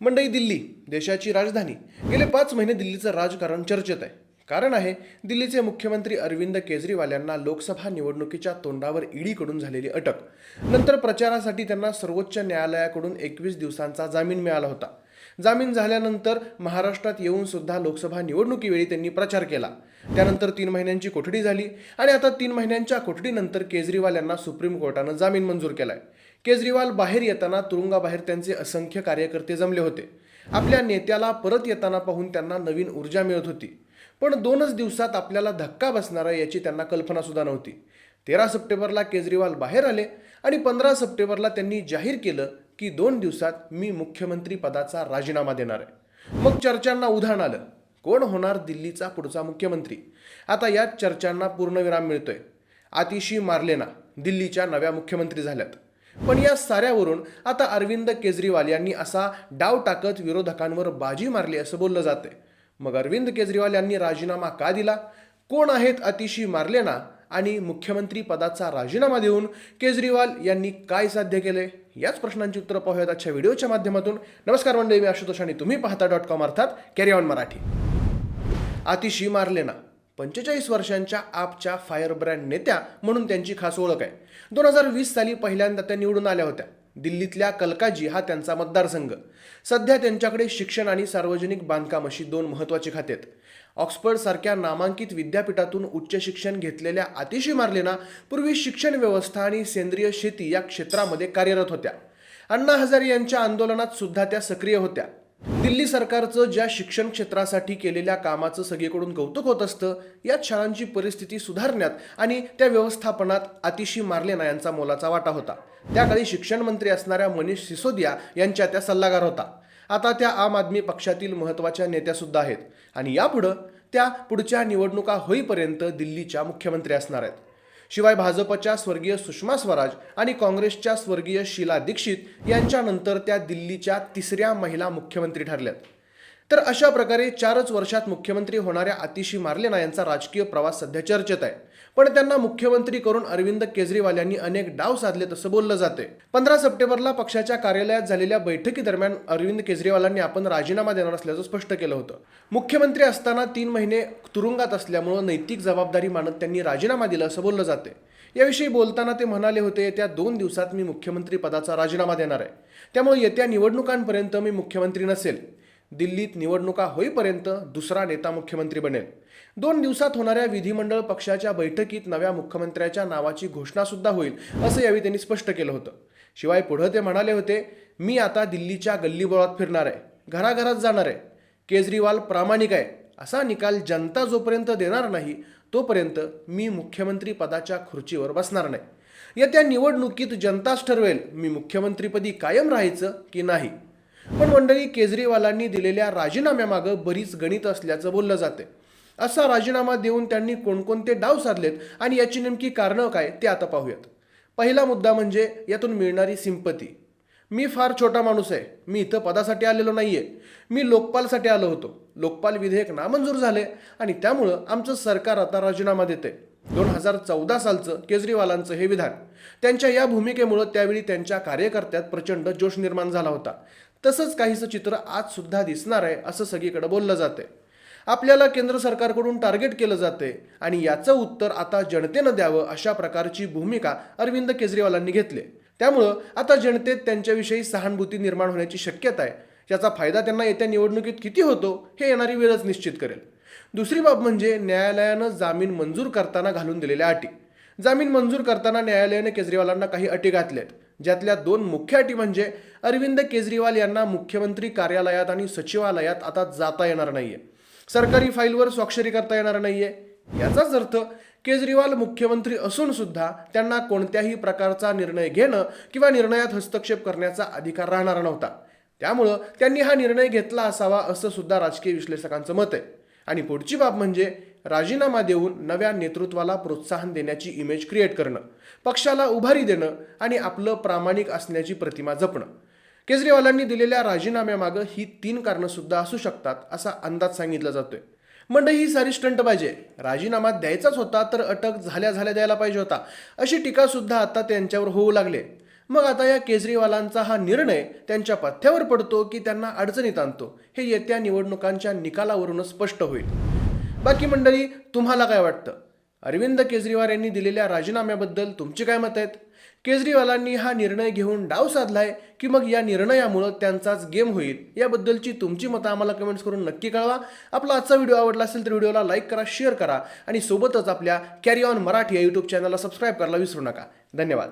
मंडई दिल्ली देशाची राजधानी. गेले पाच महिने दिल्लीचं राजकारण चर्चेत आहे. कारण आहे दिल्लीचे मुख्यमंत्री अरविंद केजरीवाल यांना लोकसभा निवडणुकीच्या तोंडावर ईडीकडून झालेली अटक. नंतर प्रचारासाठी त्यांना सर्वोच्च न्यायालयाकडून एकवीस दिवसांचा जामीन मिळाला होता. जामीन झाल्यानंतर महाराष्ट्रात येऊन सुद्धा लोकसभा निवडणुकीवेळी त्यांनी प्रचार केला. त्यानंतर तीन महिन्यांची कोठडी झाली आणि आता तीन महिन्यांच्या कोठडीनंतर केजरीवाल यांना सुप्रीम कोर्टानं जामीन मंजूर केलाय. केजरीवाल बाहेर येताना तुरुंगाबाहेर त्यांचे असंख्य कार्यकर्ते जमले होते. आपल्या नेत्याला परत येताना पाहून त्यांना नवीन ऊर्जा मिळत होती. पण दोनच दिवसात आपल्याला धक्का बसणार आहे याची त्यांना कल्पना सुद्धा नव्हती. तेरा सप्टेंबरला केजरीवाल बाहेर आले आणि पंधरा सप्टेंबरला त्यांनी जाहीर केलं की दोन दिवसात मी मुख्यमंत्री पदाचा राजीनामा देणार आहे. मग चर्चांना उधाण आलं. कोण होणार दिल्लीचा पुढचा मुख्यमंत्री? आता यात चर्चांना पूर्णविराम मिळतोय. आतिशी मार्लेना दिल्लीच्या नव्या मुख्यमंत्री झाल्यात. पण या साऱ्यावरून आता अरविंद केजरीवाल यांनी असा डाव टाकत विरोधकांवर बाजी मारली असं बोललं जाते मग अरविंद केजरीवाल यांनी राजीनामा का दिला? कोण आहेत अतिशी मार्लेना? आणि मुख्यमंत्री पदाचा राजीनामा देऊन केजरीवाल यांनी काय साध्य केले? याच प्रश्नांची उत्तरं पाहूयात आजच्या व्हिडिओच्या माध्यमातून. नमस्कार मंडळी मी आशुतोष आणि तुम्ही पाहता डॉट कॉम अर्थात कॅरी ऑन मराठी. अतिशय मारले ना पंचेचाळीस वर्षांच्या आपच्या फायरब्रँड नेत्या म्हणून त्यांची खास ओळख आहे. दोन हजार वीस साली पहिल्यांदा त्या निवडून आल्या होत्या. दिल्लीतल्या कलकाजी हा त्यांचा मतदारसंघ. सध्या त्यांच्याकडे शिक्षण आणि सार्वजनिक बांधकाम अशी दोन महत्त्वाची खाते आहेत. ऑक्सफर्ड सारख्या नामांकित विद्यापीठातून उच्च शिक्षण घेतलेल्या आतिशी मार्लेना पूर्वी शिक्षण व्यवस्था आणि सेंद्रिय शेती या क्षेत्रामध्ये कार्यरत होत्या. अण्णा हजारे यांच्या आंदोलनात सुद्धा त्या सक्रिय होत्या. दिल्ली सरकारचं ज्या शिक्षण क्षेत्रासाठी केलेल्या कामाचं सगळीकडून कौतुक होत असतं यात शाळांची परिस्थिती सुधारण्यात आणि त्या व्यवस्थापनात अतिशी मार्लेना यांचा मोलाचा वाटा होता. त्याकाळी शिक्षण मंत्री असणाऱ्या मनीष सिसोदिया यांच्या त्या सल्लागार होता. आता त्या आम आदमी पक्षातील महत्त्वाच्या नेत्यासुद्धा आहेत आणि यापुढं त्या पुढच्या निवडणुका होईपर्यंत दिल्लीच्या मुख्यमंत्री असणार आहेत. शिवाय भाजपच्या स्वर्गीय सुषमा स्वराज आणि काँग्रेसच्या स्वर्गीय शीला दीक्षित यांच्यानंतर त्या दिल्लीच्या तिसऱ्या महिला मुख्यमंत्री ठरल्यात. तर अशा प्रकारे चारच वर्षात मुख्यमंत्री होणाऱ्या आतिशी मार्लेना यांचा राजकीय प्रवास सध्या चर्चेत आहे. पण त्यांना मुख्यमंत्री करून अरविंद केजरीवाल यांनी अनेक डाव साधले तसं बोललं जाते पंधरा सप्टेंबरला पक्षाच्या कार्यालयात झालेल्या बैठकीदरम्यान अरविंद केजरीवालांनी आपण राजीनामा देणार असल्याचं स्पष्ट केलं होतं. मुख्यमंत्री असताना तीन महिने तुरुंगात असल्यामुळं नैतिक जबाबदारी मानत त्यांनी राजीनामा दिला असं बोललं जाते याविषयी बोलताना ते म्हणाले होते येत्या दोन दिवसात मी मुख्यमंत्री पदाचा राजीनामा देणार आहे. त्यामुळे येत्या निवडणुकांपर्यंत मी मुख्यमंत्री नसेल. दिल्लीत निवडणुका होईपर्यंत दुसरा नेता मुख्यमंत्री बनेल. दोन दिवसात होणाऱ्या विधिमंडळ पक्षाच्या बैठकीत नव्या मुख्यमंत्र्याच्या नावाची घोषणासुद्धा होईल असं यावेळी त्यांनी स्पष्ट केलं होतं. शिवाय पुढं ते म्हणाले होते मी आता दिल्लीच्या गल्लीबोळात फिरणार आहे घराघरात जाणार आहे. केजरीवाल प्रामाणिक आहे. असा निकाल जनता जोपर्यंत देणार नाही तोपर्यंत मी मुख्यमंत्री पदाच्या खुर्चीवर बसणार नाही. येत्या निवडणुकीत जनताच ठरवेल मी मुख्यमंत्रीपदी कायम राहायचं की नाही. पण मंडळी केजरीवालांनी दिलेल्या राजीनाम्यामागं बरीच गणित असल्याचं बोललं जाते असा राजीनामा देऊन त्यांनी कोणकोणते डाव साधलेत आणि याची नेमकी कारणं काय ते आता पाहूयात. पहिला मुद्दा म्हणजे यातून मिळणारी सिंपती. मी फार छोटा माणूस आहे. मी इथं पदासाठी आलेलो नाहीये. मी लोकपालसाठी आलो होतो. लोकपाल विधेयक नामंजूर झाले आणि त्यामुळं आमचं सरकार आता राजीनामा देते दोन हजार चौदा सालचं केजरीवालांचं हे विधान. त्यांच्या या भूमिकेमुळं त्यावेळी त्यांच्या कार्यकर्त्यात प्रचंड जोश निर्माण झाला होता. तसंच काहीसं चित्र आज सुद्धा दिसणार आहे असं सगळीकडे बोललं जाते आपल्याला केंद्र सरकारकडून टार्गेट केलं जाते आणि याचं उत्तर आता जनतेनं द्यावं अशा प्रकारची भूमिका अरविंद केजरीवालांनी घेतली. त्यामुळं आता जनतेत त्यांच्याविषयी सहानुभूती निर्माण होण्याची शक्यता आहे. याचा फायदा त्यांना येत्या निवडणुकीत किती होतो हे येणारी वेळच निश्चित करेल. दुसरी बाब म्हणजे न्यायालयानं जामीन मंजूर करताना घालून दिलेल्या अटी. जामीन मंजूर करताना न्यायालयाने केजरीवालांना काही अटी घातल्यात. ज्यातल्या दोन मुख्य अटी म्हणजे अरविंद केजरीवाल यांना मुख्यमंत्री कार्यालयात आणि सचिवालयात आता जाता येणार नाहीये. सरकारी फाईलवर स्वाक्षरी करता येणार नाहीये. याचाच अर्थ केजरीवाल मुख्यमंत्री असून सुद्धा त्यांना कोणत्याही प्रकारचा निर्णय घेणं किंवा निर्णयात हस्तक्षेप करण्याचा अधिकार राहणार नव्हता. त्यामुळं त्यांनी हा निर्णय घेतला असावा असं सुद्धा राजकीय विश्लेषकांचं मत आहे. आणि पुढची बाब म्हणजे राजीनामा देऊन नव्या नेतृत्वाला प्रोत्साहन देण्याची इमेज क्रिएट करणं पक्षाला उभारी देणं आणि आपलं प्रामाणिक असण्याची प्रतिमा जपणं. केजरीवालांनी दिलेल्या राजीनाम्यामागं ही तीन कारणंसुद्धा असू शकतात असा अंदाज सांगितला जातोय. मंडळी ही सारी स्टंट पाहिजे. राजीनामा द्यायचाच होता तर अटक झाल्या झाल्या द्यायला पाहिजे होता. अशी टीकासुद्धा आता त्यांच्यावर होऊ लागले. मग आता या केजरीवालांचा हा निर्णय त्यांच्या पथ्यावर पडतो की त्यांना अडचणीत आणतो हे येत्या निवडणुकांच्या निकालावरूनच स्पष्ट होईल. बाकी मंडळी तुम्हाला काय वाटतं? अरविंद केजरीवाल यांनी दिलेल्या राजीनाम्याबद्दल तुमची काय मत आहेत? केजरीवालांनी हा निर्णय घेऊन डाव साधलाय की मग या निर्णयामुळं त्यांचाच गेम होईल? याबद्दलची तुमची मतं आम्हाला कमेंट्स करून नक्की कळवा. आपला आजचा व्हिडिओ आवडला असेल तर व्हिडिओला लाईक करा शेअर करा आणि सोबतच आपल्या कॅरी ऑन मराठी या यूट्यूब चॅनलला सबस्क्राईब करायला विसरू नका. धन्यवाद.